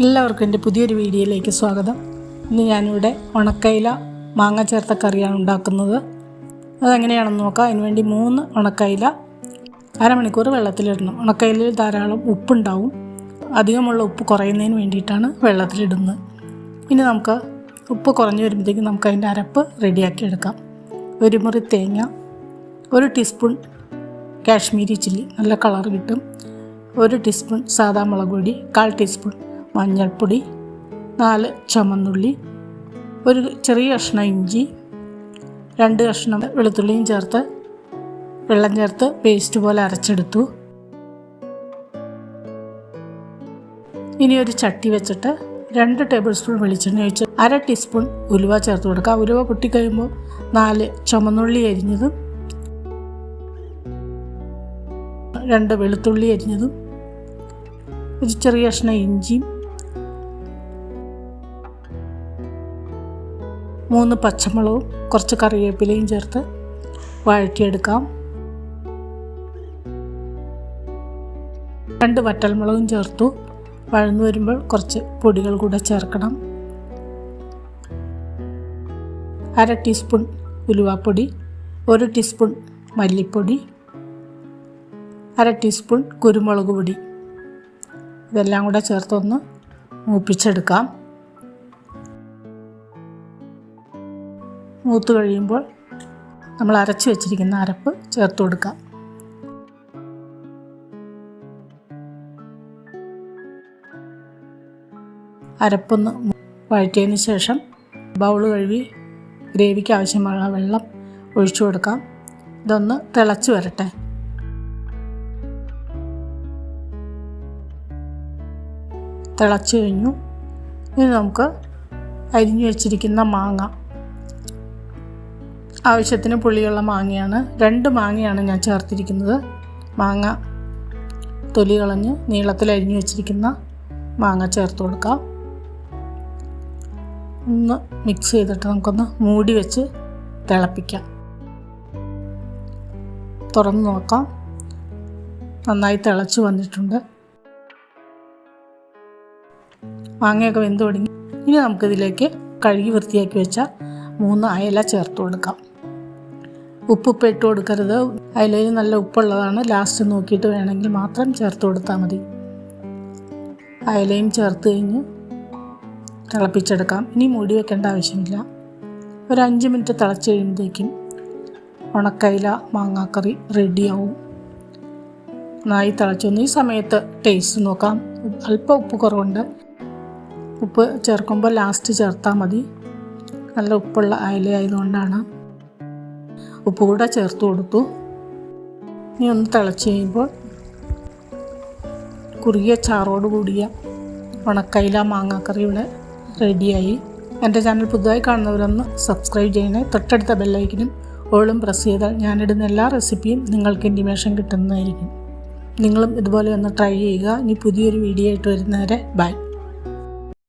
എല്ലാവർക്കും എന്റെ പുതിയൊരു വീഡിയോയിലേക്ക് സ്വാഗതം. ഇന്ന് ഞാനിവിടെ ഉണക്കയില മാങ്ങ ചേർത്ത കറിയാണ് ഉണ്ടാക്കുന്നത്. അതെങ്ങനെയാണെന്ന് നോക്കാം. അതിനുവേണ്ടി മൂന്ന് ഉണക്കയില അരമണിക്കൂർ വെള്ളത്തിലിടണം. ഉണക്കയിലിൽ ധാരാളം ഉപ്പുണ്ടാവും. അധികമുള്ള ഉപ്പ് കുറയുന്നതിന് വേണ്ടിയിട്ടാണ് വെള്ളത്തിലിടുന്നത്. ഇനി നമുക്ക് ഉപ്പ് കുറഞ്ഞു വരുമ്പോഴത്തേക്കും നമുക്ക് അതിന്റെ അരപ്പ് റെഡിയാക്കി എടുക്കാം. ഒരു മുറി തേങ്ങ ഒരു ടീസ്പൂൺ കാശ്മീരി ചില്ലി നല്ല കളർ കിട്ടും. ഒരു ടീസ്പൂൺ സാദാ മുളക് പൊടി കാൽ ടീസ്പൂൺ മഞ്ഞൾപ്പൊടി നാല് ചമന്നുള്ളി ഒരു ചെറിയ കഷ്ണം ഇഞ്ചി രണ്ട് കഷ്ണം വെളുത്തുള്ളിയും ചേർത്ത് വെള്ളം ചേർത്ത് പേസ്റ്റ് പോലെ അരച്ചെടുത്തു. ഇനി ഒരു ചട്ടി വെച്ചിട്ട് രണ്ട് ടേബിൾ സ്പൂൺ വെളിച്ചെണ്ണ ഒഴിച്ച് അര ടീസ്പൂൺ ഉലുവ ചേർത്ത് കൊടുക്കുക. ഉലുവ പൊട്ടിക്കഴിയുമ്പോൾ നാല് ചുമന്നുള്ളി അരിഞ്ഞതും രണ്ട് വെളുത്തുള്ളി അരിഞ്ഞതും ഒരു ചെറിയ കഷ്ണം ഇഞ്ചിയും മൂന്ന് പച്ചമുളകും കുറച്ച് കറിവേപ്പിലയും ചേർത്ത് വഴറ്റിയെടുക്കാം. രണ്ട് വറ്റൽമുളകും ചേർത്തു. വഴന്നു വരുമ്പോൾ കുറച്ച് പൊടികൾ കൂടെ ചേർക്കണം. അര ടീസ്പൂൺ ഉലുവാപ്പൊടി ഒരു ടീസ്പൂൺ മല്ലിപ്പൊടി അര ടീസ്പൂൺ കുരുമുളക് പൊടി. ഇതെല്ലാം കൂടെ ചേർത്തൊന്ന് മൂപ്പിച്ചെടുക്കാം. മൂത്ത് കഴിയുമ്പോൾ നമ്മൾ അരച്ച് വെച്ചിരിക്കുന്ന അരപ്പ് ചേർത്ത് കൊടുക്കാം. അരപ്പൊന്ന് വഴറ്റിയതിന് ശേഷം ബൗൾ കഴുകി ഗ്രേവിക്ക് ആവശ്യമുള്ള വെള്ളം ഒഴിച്ചു കൊടുക്കാം. ഇതൊന്ന് തിളച്ച് വരട്ടെ. തിളച്ച് കഴിഞ്ഞു. ഇനി നമുക്ക് അരിഞ്ഞു വെച്ചിരിക്കുന്ന മാങ്ങ ആവശ്യത്തിന് പുളിയുള്ള മാങ്ങയാണ്. രണ്ട് മാങ്ങയാണ് ഞാൻ ചേർത്തിരിക്കുന്നത്. മാങ്ങ തൊലി കളഞ്ഞ് നീളത്തിൽ അരിഞ്ഞു വെച്ചിരിക്കുന്ന മാങ്ങ ചേർത്ത് കൊടുക്കാം. ഒന്ന് മിക്സ് ചെയ്തിട്ട് നമുക്കൊന്ന് മൂടി വെച്ച് തിളപ്പിക്കാം. തുറന്ന് നോക്കാം. നന്നായി തിളച്ച് വന്നിട്ടുണ്ട്. മാങ്ങയൊക്കെ വെന്ത് തുടങ്ങി ഇനി നമുക്കിതിലേക്ക് കഴുകി വൃത്തിയാക്കി വെച്ച മൂന്ന് അയല ചേർത്ത് കൊടുക്കാം. ഉപ്പ് ഇട്ട് കൊടുക്കരുത്. അതിലൊരു നല്ല ഉപ്പുള്ളതാണ്. ലാസ്റ്റ് നോക്കിയിട്ട് വേണമെങ്കിൽ മാത്രം ചേർത്ത് കൊടുത്താൽ മതി. അയലയും ചേർത്ത് കഴിഞ്ഞ് തിളപ്പിച്ചെടുക്കാം. ഇനി മൂടി വെക്കേണ്ട ആവശ്യമില്ല. ഒരു അഞ്ച് മിനിറ്റ് തിളച്ച് കഴിയുമ്പോഴത്തേക്കും ഉണക്കയില മാങ്ങാക്കറി റെഡിയാവും നന്നായി തിളച്ചൊന്ന് ഈ സമയത്ത് ടേസ്റ്റ് നോക്കാം. അല്പം ഉപ്പ് കുറവുണ്ട്. ഉപ്പ് ചേർക്കുമ്പോൾ ലാസ്റ്റ് ചേർത്താൽ മതി. നല്ല ഉപ്പുള്ള അയല ആയതുകൊണ്ടാണ്. ഉപ്പ് കൂടെ ചേർത്ത് കൊടുത്തു. ഇനി ഒന്ന് തിളച്ച് കഴിയുമ്പോൾ കുറുകിയ ചാറോട് കൂടിയ ഉണക്കയില മാങ്ങാക്കറി ഇവിടെ റെഡിയായി. എന്റെ ചാനൽ പുതുതായി കാണുന്നവരൊന്ന് സബ്സ്ക്രൈബ് ചെയ്യണേ. തൊട്ടടുത്ത ബെല്ലൈക്കിനും ഓളും പ്രസ് ചെയ്താൽ ഞാനിടുന്ന എല്ലാ റെസിപ്പിയും നിങ്ങൾക്ക് ഇന്റിമേഷൻ കിട്ടുന്നതായിരിക്കും. നിങ്ങളും ഇതുപോലെ ഒന്ന് ട്രൈ ചെയ്യുക. ഇനി പുതിയൊരു വീഡിയോ ആയിട്ട് വരുന്നവരെ ബൈ.